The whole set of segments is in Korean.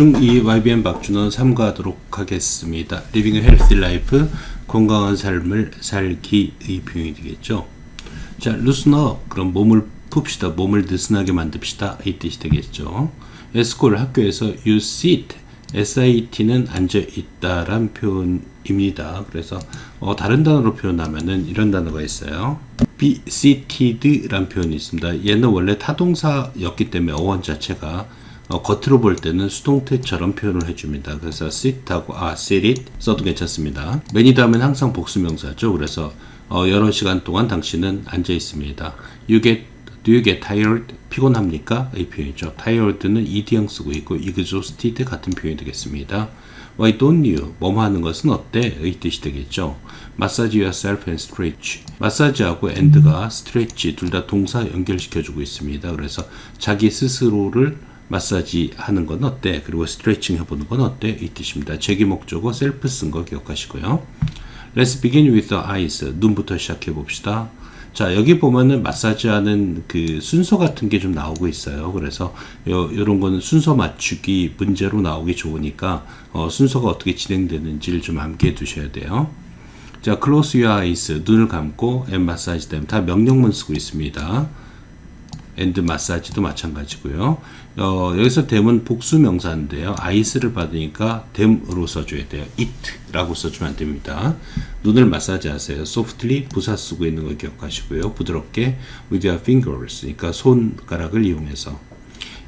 중2 YBN 박준원 3가하도록 하겠습니다. 리빙 헬스 라이프 건강한 삶을 살기의 비용이 되겠죠. 자, 루스너 그럼 몸을 풉시다. 몸을 느슨하게 만듭시다. 이 뜻이 되겠죠. 에스콜 학교에서 you sit SIT는 앉아 있다란 표현입니다. 그래서 어, 다른 단어로 표현하면은 이런 단어가 있어요. be seated란 표현이 있습니다. 얘는 원래 타동사였기 때문에 어원 자체가 어, 겉으로 볼 때는 수동태처럼 표현을 해줍니다. 그래서 sit하고 아, sit it 써도 괜찮습니다. many 다음엔 항상 복수명사죠. 그래서 어, 여러 시간 동안 당신은 앉아 있습니다. You get, do you get tired? 피곤합니까? 이 표현이죠. tired는 ed형 쓰고 있고 exhausted 같은 표현이 되겠습니다. Why don't you? 뭐뭐 하는 것은 어때? 의 뜻이 되겠죠. 마사지 yourself and stretch. 마사지하고 and가 stretch 둘 다 동사 연결시켜주고 있습니다. 그래서 자기 스스로를 마사지 하는 건 어때? 그리고 스트레칭 해보는 건 어때? 이 뜻입니다. 제기 목적어 셀프 쓴 거 기억하시고요. Let's begin with the eyes. 눈부터 시작해 봅시다. 자, 여기 보면은 마사지 하는 그 순서 같은 게 좀 나오고 있어요. 그래서 요, 요런 거는 순서 맞추기 문제로 나오기 좋으니까 어, 순서가 어떻게 진행되는지를 좀 암기해 두셔야 돼요. 자, close your eyes. 눈을 감고 and massage them. 다 명령문 쓰고 있습니다. 앤드 마사지도 마찬가지고요. 어, 여기서 댐은 복수 명사인데요. 아이스를 받으니까 댐으로 써줘야 돼요. it라고 써주면 안 됩니다. 눈을 마사지하세요. softly 부사 쓰고 있는 걸 기억하시고요. 부드럽게 with your fingers, 그러니까 손가락을 이용해서.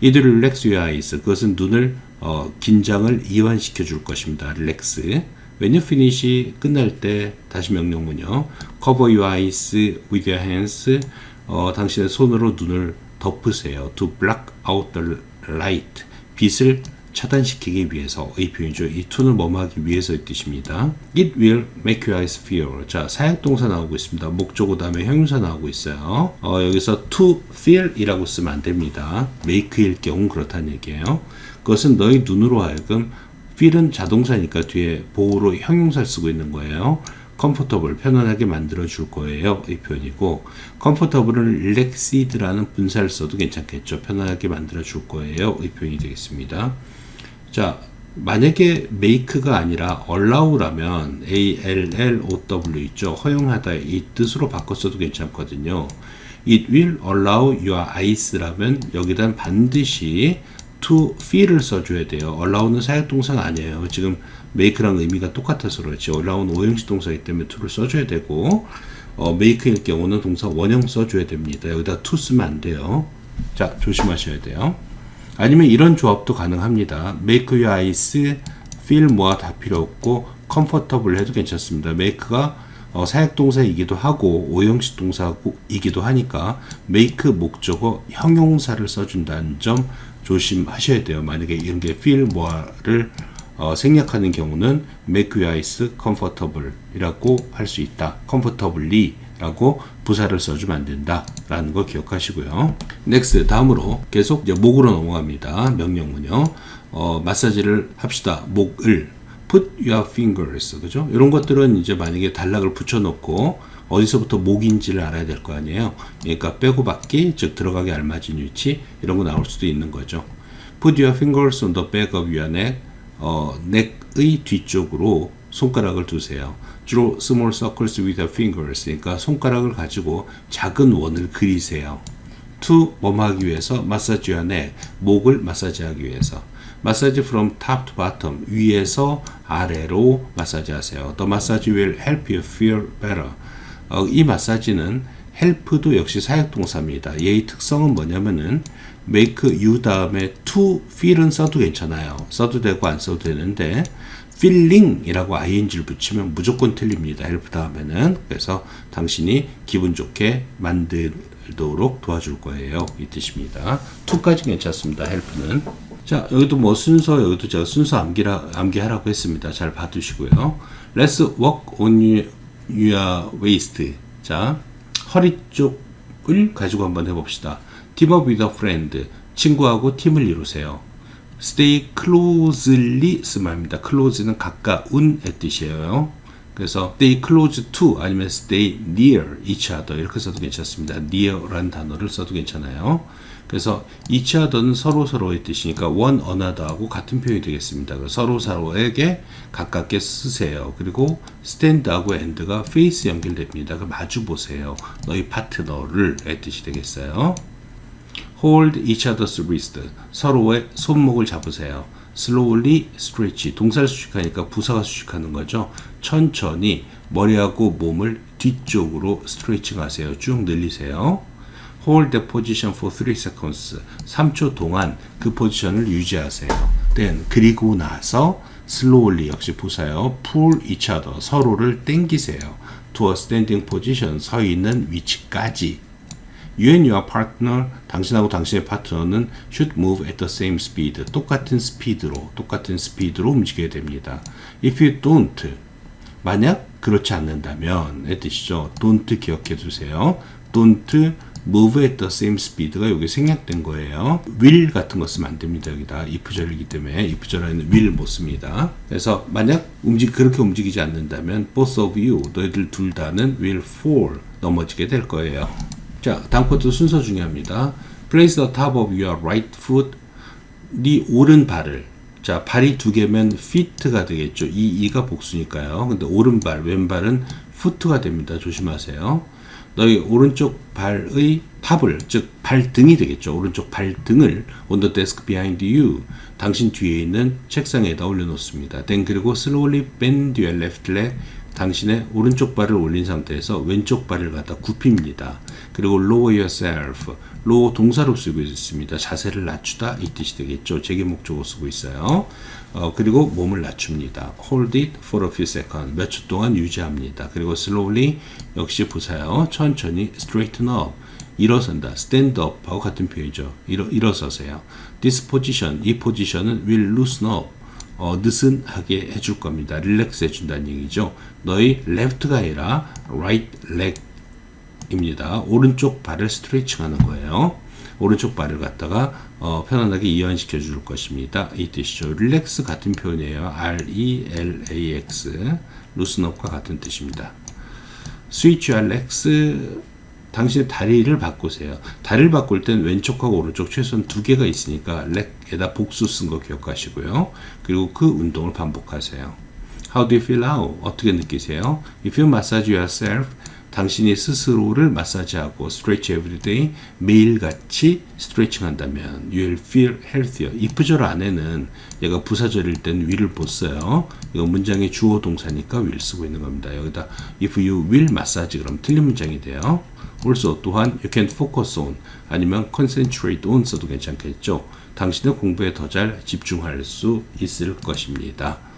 It relax your eyes. 그것은 눈을 어, 긴장을 이완시켜 줄 것입니다. relax. You finish 끝날 때 다시 명령문요. Cover your eyes with your hands. 어, 당신의 손으로 눈을 덮으세요. To block out the light. 빛을 차단시키기 위해서 이 표현이죠. 이 to는 뭐뭐 하기 위해서의 뜻입니다. It will make your eyes feel. 자, 사역동사 나오고 있습니다. 목적어 다음에 형용사 나오고 있어요. 어, 여기서 to feel 이라고 쓰면 안 됩니다. make일 경우 그렇다는 얘기예요. 그것은 너희 눈으로 하여금 feel은 자동사니까 뒤에 보호로 형용사를 쓰고 있는 거예요. Comfortable 편안하게 만들어 줄 거예요. 이 표현이고 comfortable은 relaxed라는 분사를 써도 괜찮겠죠. 편안하게 만들어 줄 거예요. 이 표현이 되겠습니다. 자, 만약에 make가 아니라 allow라면 a l l o w 있죠. 허용하다 이 뜻으로 바꿨어도 괜찮거든요. It will allow your eyes라면 여기다 반드시 to feel을 써줘야 돼요. allow는 사역동사가 아니에요. 지금 make랑 의미가 똑같아서 그렇지. allow는 오형식 동사이기 때문에 to를 써줘야 되고 어, make일 경우는 동사 원형 써줘야 됩니다. 여기다 to 쓰면 안 돼요. 자, 조심하셔야 돼요. 아니면 이런 조합도 가능합니다. make your eyes feel 뭐가 다 필요 없고 comfortable 해도 괜찮습니다. make가 어, 사역동사이기도 하고 오형식 동사이기도 하니까 make 목적어 형용사를 써준다는 점 조심하셔야 돼요. 만약에 이런 게 feel 뭐를 어, 생략하는 경우는 make your eyes comfortable 이라고 할 수 있다. comfortably 라고 부사를 써주면 안 된다. 라는 거 기억하시고요. next, 다음으로 계속 이제 목으로 넘어갑니다. 명령문요. 어, 마사지를 합시다. 목을 put your fingers. 그죠? 이런 것들은 이제 만약에 단락을 붙여놓고 어디서부터 목인지를 알아야 될 거 아니에요. 그러니까 빼고 받기, 즉 들어가기 알맞은 위치 이런 거 나올 수도 있는 거죠. Put your fingers on the back of your neck. 어, 넥의 뒤쪽으로 손가락을 두세요. 주로 small circles with your fingers. 그러니까 손가락을 가지고 작은 원을 그리세요. to 뭐뭐 하기 위해서 마사지 neck. 목을 마사지하기 위해서. 마사지 from top to bottom. 위에서 아래로 마사지 하세요. The massage will help you feel better. 어, 이 마사지는 help도 역시 사역동사입니다. 얘의 특성은 뭐냐면은 make you 다음에 to feel은 써도 괜찮아요. 써도 되고 안 써도 되는데 feeling이라고 ing를 붙이면 무조건 틀립니다. help 다음에는 그래서 당신이 기분 좋게 만들도록 도와줄 거예요. 이 뜻입니다. to까지 괜찮습니다. help는 자 여기도 뭐 순서 여기도 제가 순서 암기라, 암기하라고 했습니다. 잘 봐두시고요. Let's work on your waist. 자 허리 쪽을 가지고 한번 해봅시다. With a friend. 친구하고 팀을 이루세요. Stay closely 쓰면 합니다. close는 가까운의 뜻이에요. 그래서 stay close to 아니면 stay near each other 이렇게 써도 괜찮습니다. near라는 단어를 써도 괜찮아요. 그래서 each other는 서로 서로의 뜻이니까 one another하고 같은 표현이 되겠습니다. 서로 서로에게 가깝게 쓰세요. 그리고 stand하고 and가 face 연결됩니다. 그 마주 보세요. 너희 파트너를 의 뜻이 되겠어요. hold each other's wrist 서로의 손목을 잡으세요. slowly stretch 동사를 수식하니까 부사가 수식하는 거죠. 천천히 머리하고 몸을 뒤쪽으로 스트레칭 하세요. 쭉 늘리세요. Hold the position for 3 seconds 3초 동안 그 포지션을 유지하세요. then 그리고 나서 slowly 역시 부사요. pull each other 서로를 당기세요. to a standing position 서 있는 위치까지 You and your partner, 당신하고 당신의 파트너는 should move at the same speed. 똑같은 스피드로, 똑같은 스피드로 움직여야 됩니다. If you don't, 만약 그렇지 않는다면, 의 뜻이죠. don't 기억해 두세요. don't move at the same speed가 여기 생략된 거예요. will 같은 거 쓰면 안 됩니다. 여기다 if절이기 때문에 if절에는 will 못 씁니다. 그래서 만약 움직 그렇게 움직이지 않는다면 both of you, 너희들 둘 다는 will fall 넘어지게 될 거예요. 자, 다음 것도 순서 중요합니다. Place the top of your right foot. 네 오른 발을. 자, 발이 두 개면 feet가 되겠죠. 이 이가 복수니까요. 근데 오른발, 왼발은 foot가 됩니다. 조심하세요. 너희 오른쪽 발의 탑을, 즉 발등이 되겠죠. 오른쪽 발등을 on the desk behind you. 당신 뒤에 있는 책상에다 올려놓습니다. then 그리고 slowly bend your left leg. 당신의 오른쪽 발을 올린 상태에서 왼쪽 발을 갖다 굽힙니다. 그리고 lower yourself. low 동사로 쓰고 있습니다. 자세를 낮추다 이 뜻이 되겠죠. 제기 목적으로 쓰고 있어요. 어, 그리고 몸을 낮춥니다. hold it for a few seconds. 몇 초 동안 유지합니다. 그리고 slowly 역시 부사요. 천천히 straighten up. 일어선다. stand up하고 같은 표현이죠. 일어, 일어서세요. this position, 이 포지션은 will loosen up. 어, 느슨하게 해줄 겁니다. 릴렉스 해준다는 얘기죠. 너희 left가 아니라 right leg입니다. 오른쪽 발을 스트레칭 하는 거예요. 오른쪽 발을 갖다가 어, 편안하게 이완시켜 줄 것입니다. 이 뜻이죠. 릴렉스 같은 표현이에요. R-E-L-A-X up과 같은 뜻입니다. 스위치 알렉스 당신의 다리를 바꾸세요. 다리를 바꿀 땐 왼쪽하고 오른쪽 최소한 두 개가 있으니까 렉에다 복수 쓴 거 기억하시고요. 그리고 그 운동을 반복하세요. How do you feel now? 어떻게 느끼세요? If you massage yourself, 당신이 스스로를 마사지하고 every day, 매일같이 스트레칭 한다면 you will feel healthier. if절 안에는 얘가 부사절일 땐 will을 못 써요. 이거 문장의 주어 동사니까 will 쓰고 있는 겁니다. 여기다 if you will massage 그럼 틀린 문장이 돼요. also 또한 you can focus on 아니면 concentrate on 써도 괜찮겠죠. 당신의 공부에 더 잘 집중할 수 있을 것입니다.